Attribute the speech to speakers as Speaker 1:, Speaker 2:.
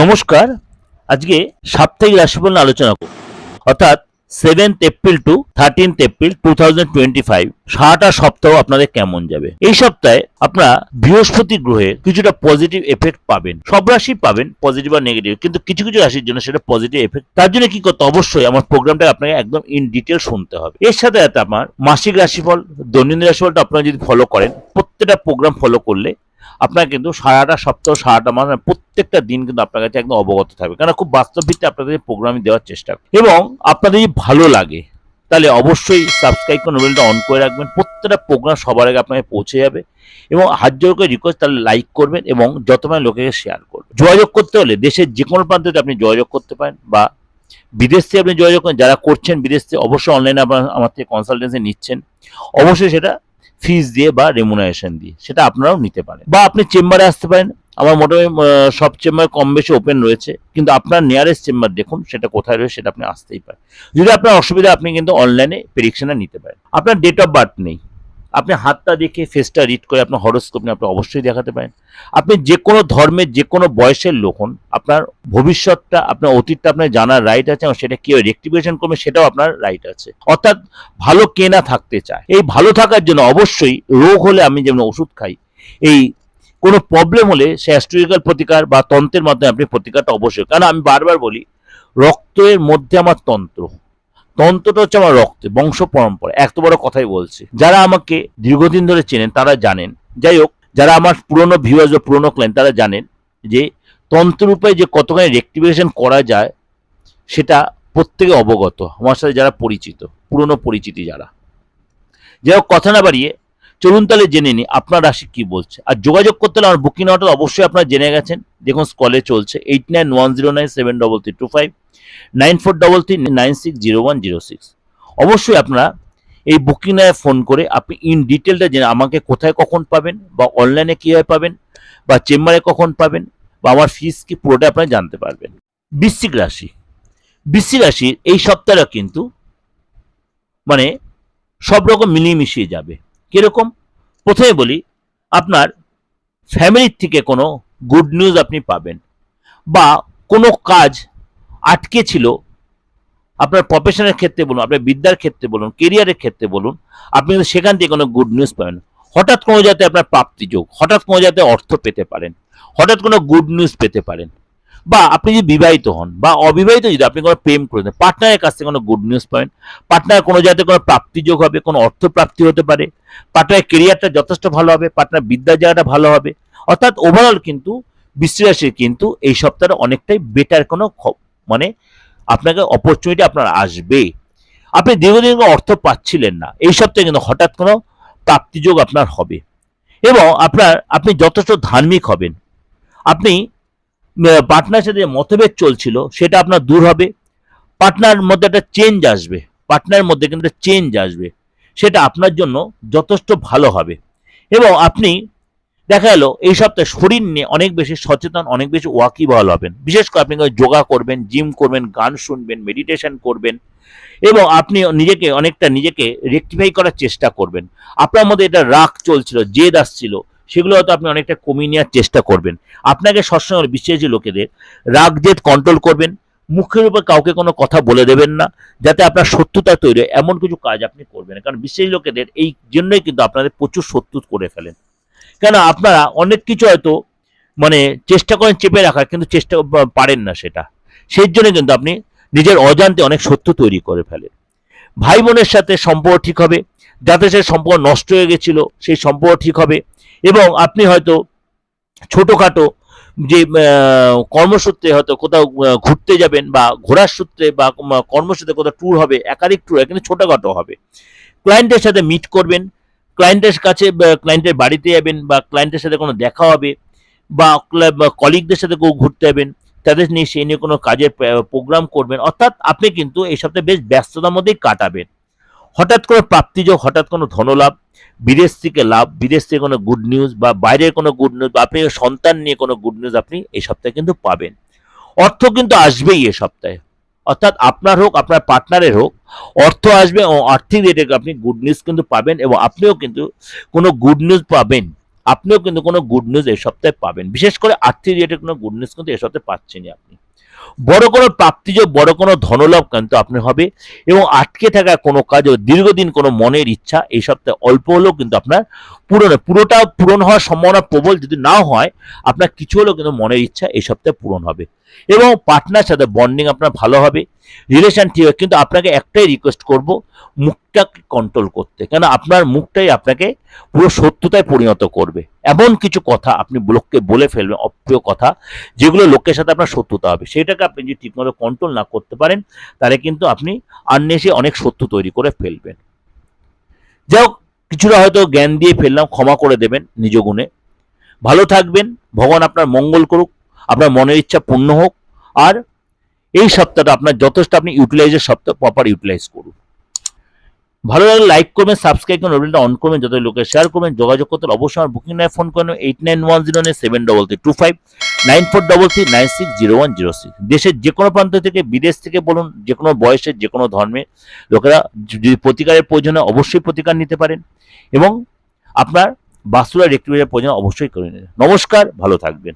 Speaker 1: নমস্কার। আজকে সাপ্তাহিক রাশিফল নিয়ে আলোচনা করব। অর্থাৎ seventh April to thirteenth April two thousand twenty five সারাটা সপ্তাহ আপনাদের কেমন যাবে? এই সপ্তাহে আপনারা বৃহস্পতি গ্রহের কিছুটা পজিটিভ এফেক্ট পাবেন। সব রাশি পাবেন পজিটিভ আর নেগেটিভ কিন্তু কিছু কিছু রাশির জন্য সেটা পজিটিভ এফেক্ট তার জন্য কি করতে অবশ্যই আমার প্রোগ্রামটা আপনাকে একদম ইন ডিটেল শুনতে হবে। এর সাথে সাথে আমার মাসিক রাশিফল, দৈনন্দিন রাশিফলটা আপনারা যদি ফলো করেন, প্রত্যেকটা প্রোগ্রাম ফলো করলে আপনার কিন্তু সারাটা সপ্তাহ, সারাটা মাস মানে প্রত্যেকটা দিন কিন্তু আপনার কাছে একদম অবগত থাকবে। কারণ খুব বাস্তব ভিত্তিতে আপনাদের প্রোগ্রাম দেওয়ার চেষ্টা এবং আপনাদের যদি ভালো লাগে, তাহলে অবশ্যই সাবস্ক্রাইব করে নোবেলটা অন করে রাখবেন। প্রত্যেকটা প্রোগ্রাম সবার আগে আপনাকে পৌঁছে যাবে। এবং হাত জোর করে রিকোয়েস্ট তাহলে লাইক করবেন এবং যত মানে লোকেকে শেয়ার করবেন। যোগাযোগ করতে হলে দেশের যে কোনো প্রান্তে আপনি যোগাযোগ করতে পারেন বা বিদেশ থেকে আপনি যোগাযোগ করেন। যারা করছেন বিদেশ থেকে, অবশ্যই অনলাইনে আপনার আমার থেকে কনসালটেন্সি নিচ্ছেন। অবশ্যই সেটা ফিস দিয়ে বা রেমুনারেশন দিয়ে, সেটা আপনারাও নিতে পারেন। বা আপনি চেম্বারে আসতে পারেন। আমার মোটামুটি সব চেম্বার কম বেশি ওপেন রয়েছে, কিন্তু আপনার নিয়ারেস্ট চেম্বার দেখুন সেটা কোথায় রয়েছে, সেটা আপনি আসতেই পারেন। যদি আপনার অসুবিধা, আপনি কিন্তু অনলাইনে প্রেডিকশনটা নিতে পারেন। আপনার ডেট অফ বার্থ নেই। আপনি হাতটা দেখে ফেসটা রিড করে আপনার হরস্কোপ নিয়ে আপনি অবশ্যই দেখাতে পারেন। আপনি যে কোনো ধর্মের যে কোনো বয়সের লোক হন, আপনার ভবিষ্যৎটা, আপনার অতীতটা আপনার জানার রাইট আছে এবং সেটা কেউ রেক্টিভেশন করবে, সেটাও আপনার রাইট আছে। অর্থাৎ ভালো কে না থাকতে চায়। এই ভালো থাকার জন্য অবশ্যই রোগ হলে আমি যেমন ওষুধ খাই, এই কোনো প্রবলেম হলে সে অ্যাস্ট্রোলজিক্যাল প্রতিকার বা তন্ত্রের মাধ্যমে আপনি প্রতিকারটা অবশ্যই, কারণ আমি বারবার বলি, রক্তের মধ্যে আমার তন্ত্র। তন্ত্রটা হচ্ছে আমার রক্তে, বংশ পরম্পরা, এত বড় কথাই বলছি। যারা আমাকে দীর্ঘদিন ধরে চেনেন, তারা জানেন। যাই হোক, যারা আমার পুরনো ভিউয়ার্স বা পুরনো ক্লায়েন্ট তারা জানেন যে তন্ত্ররূপে যে কতখানি রেক্টিভেশন করা যায়, সেটা প্রত্যেকে অবগত, আমার সাথে যারা পরিচিত, পুরনো পরিচিতি যারা। যাই হোক, কথা না বাড়িয়ে, চলুন তাহলে জেনে নিই, আপনার রাশি কি বলছে? আর যোগাযোগ করতে হলে আমার বুকিং অর্ডার অবশ্যই আপনারা জেনে গেছেন। দেখুন স্কলে চলছে eight nine one zero nine seven double three two five nine four double three nine six zero one zero six. অবশ্যই আপনারা এই বুকিং এ ফোন করে আপনি ইন ডিটেলটা জেনে আমাকে কোথায় কখন পাবেন, বা অনলাইনে কীভাবে পাবেন, বা চেম্বারে কখন পাবেন, বা আমার ফিস কি পুরোটা আপনারা জানতে পারবেন। বৃশ্চিক রাশি। বৃশ্চিক রাশির এই সপ্তাহটা কিন্তু মানে সব রকম মিলিয়ে মিশিয়ে যাবে। কীরকম? প্রথমে বলি, আপনার ফ্যামিলির থেকে কোনো গুড নিউজ আপনি পাবেন, বা কোনো কাজ আটকে ছিল, আপনার প্রফেশনের ক্ষেত্রে বলুন, আপনার বিদ্যার ক্ষেত্রে বলুন কেরিয়ারের ক্ষেত্রে বলুন, আপনি কিন্তু সেখান থেকে কোনো গুড নিউজ পাবেন হঠাৎ কোনো যাতে আপনার প্রাপ্তি যোগ, হঠাৎ কোনো যাতে অর্থ পেতে পারেন, হঠাৎ কোনো গুড নিউজ পেতে পারেন। বা আপনি যদি বিবাহিত হন, বা অবিবাহিত যদি আপনি কোনো প্রেম করে দেন পার্টনারের কাছ থেকে কোনো গুড নিউজ পাবেন পার্টনার কোনো যাতে কোনো প্রাপ্তিযোগ হবে, কোনো অর্থ প্রাপ্তি হতে পারে পার্টনারের কেরিয়ারটা যথেষ্ট ভালো হবে পার্টনার বিদ্যার জায়গাটা ভালো হবে, অর্থাৎ ওভারঅল কিন্তু বৃষ্টিরাশির কিন্তু এই সপ্তাহে অনেকটাই বেটার কোনো মানে আপনাকে অপরচুনিটি আপনার আসবে। আপনি দীর্ঘদিন অর্থ পাচ্ছিলেন না। এই সপ্তাহে কিন্তু হঠাৎ কোনো প্রাপ্তিযোগ আপনার হবে। এবং আপনার, আপনি যথেষ্ট ধার্মিক হবেন। আপনি পার্টনার সাথে মতভেদ চলছিল, সেটা আপনার দূর হবে। পার্টনার মধ্যে একটা চেঞ্জ আসবে। পার্টনারের মধ্যে কিন্তু চেঞ্জ আসবে। সেটা আপনার জন্য যথেষ্ট ভালো হবে। এবং আপনি দেখা গেল, এই সপ্তাহে শরীর নিয়ে অনেক বেশি সচেতন, অনেক বেশি ওয়াকিবহাল হবেন। বিশেষ করে আপনি যোগা করবেন, জিম করবেন, গান শুনবেন মেডিটেশন করবেন এবং আপনি নিজেকে অনেকটা নিজেকে রেকটিফাই করার চেষ্টা করবেন। আপনার মধ্যে এটা রাগ চলছিল, জেদ আসছিল, সেগুলো হয়তো আপনি অনেকটা কমিয়ে নেওয়ার চেষ্টা করবেন। আপনাকে সবসময় বিশ্বাসী লোকেদের রাগ, জেদ কন্ট্রোল করবেন। মুখের উপর কাউকে কোনো কথা বলে দেবেন না, যাতে আপনার শত্রুতা তৈরি এমন কিছু কাজ আপনি করবেন কারণ বিশ্বাসী লোকেদের এই জন্যই কিন্তু আপনাদের প্রচুর শত্রু করে ফেলেন। কেন আপনারা অনেক কিছু হয়তো মানে চেষ্টা করেন চেপে রাখার, কিন্তু চেষ্টা পারেন না সেটা। সেই জন্য কিন্তু আপনি নিজের অজান্তে অনেক সত্য তৈরি করে ফেলেন। ভাই বোনের সাথে সম্পর্ক ঠিক হবে যাতে সে সম্পর্ক নষ্ট হয়ে গেছিল সেই সম্পর্ক ঠিক হবে, এবং আপনি হয়তো ছোটোখাটো যে কর্মসূত্রে হয়তো কোথাও ঘুরতে যাবেন বা ঘোরার সূত্রে বা কর্মসূত্রে কোথাও ট্যুর হবে, একাধিক ট্যুর কিন্তু ছোটোখাটো হবে। ক্লায়েন্টের সাথে মিট করবেন ক্লায়েন্টের কাছে ক্লায়েন্টের বাড়িতে যাবেন, বা ক্লায়েন্টের সাথে কোনো দেখা হবে, বা কলিগদের সাথে কেউ ঘুরতে যাবেন, তাদের নিয়ে সেই নিয়ে কোনো কাজের প্রোগ্রাম করবেন, অর্থাৎ আপনি কিন্তু এই সপ্তাহে বেশ ব্যস্ততার মধ্যেই কাটাবেন। হঠাৎ কোনো প্রাপ্তিযোগ হঠাৎ কোনো ধনলাভ, বিদেশ থেকে লাভ, বিদেশ থেকে কোনো গুড নিউজ বা বাইরের কোনো গুড নিউজ বা আপনি সন্তান নিয়ে কোনো গুড নিউজ আপনি এই সপ্তাহে কিন্তু পাবেন। অর্থ কিন্তু আসবেই এ সপ্তাহে। অর্থাৎ আপনার হোক, আপনার পার্টনারের হোক, অর্থ আসবে ও আর্থিক রেটে আপনি গুড নিউজ কিন্তু পাবেন এবং আপনিও কিন্তু কোনো গুড নিউজ পাবেন। আপনিও কিন্তু কোনো গুড নিউজ এই সপ্তাহে পাবেন। বিশেষ করে আর্থিক রেটে কোনো গুড নিউজ কিন্তু এ সপ্তাহে পাচ্ছেনই আপনি। বড় কোনো প্রাপ্তিযোগ বড় কোনো ধনলাভ কিন্তু আপনি হবে। এবং আটকে থাকা কোনো কাজ ও দীর্ঘদিন কোনো মনের ইচ্ছা, এই সপ্তাহে অল্প হলেও কিন্তু আপনার পূরণ, পুরোটা পূরণ হওয়ার সম্ভাবনা প্রবল যদি না হয়, আপনার কিছু হলেও কিন্তু মনের ইচ্ছা, এই সপ্তাহে পূরণ হবে। এবং পার্টনার সাথে বন্ডিং আপনার ভালো হবে। রিলেশন ঠিক কিন্তু আপনাকে একটাই রিকোয়েস্ট করব, মুখটাকে কন্ট্রোল করতে। কেন? আপনার মুখটাই আপনাকে পুরো সত্যতায় পরিণত করবে। এমন কিছু কথা আপনি লোককে বলে ফেলবেন, অপ্রিয় কথা, যেগুলো লোকের সাথে আপনার শত্রুতা হবে। সেটাকে আপনি যদি ঠিকমতো কন্ট্রোল না করতে পারেন, তাহলে কিন্তু আপনি আন্নেসে অনেক শত্রু তৈরি করে ফেলবেন। যাই হোক, কিছুটা হয়তো জ্ঞান দিয়ে ফেললাম, ক্ষমা করে দেবেন নিজ গুণে। ভালো থাকবেন, ভগবান আপনার মঙ্গল করুক, আপনার মনের ইচ্ছা পূর্ণ হোক, আর এই সপ্তাহটা আপনার যথেষ্ট আপনি ইউটিলাইজের সপ্তাহ প্রপার ইউটিলাইজ করুন। ভালো লাগলে লাইক করবেন সাবস্ক্রাইব করবেন নোটিফিকেশনটা অন করবেন, যত লোকে শেয়ার করবেন, যোগাযোগ করতে অবশ্যই আমার বুকিং নয় ফোন করেন eight nine one zero nine seven double three two five nine four double three nine six zero one zero six দেশের যে কোনো প্রান্ত থেকে, বিদেশ থেকে বলুন যে কোনো বয়সের যে কোনো ধর্মে লোকেরা যদি প্রতিকারের প্রয়োজন হয়, অবশ্যই প্রতিকার নিতে পারেন এবং আপনার বাস্তুরা রেক্টিভের প্রয়োজন অবশ্যই করে নেবেন। নমস্কার, ভালো থাকবেন।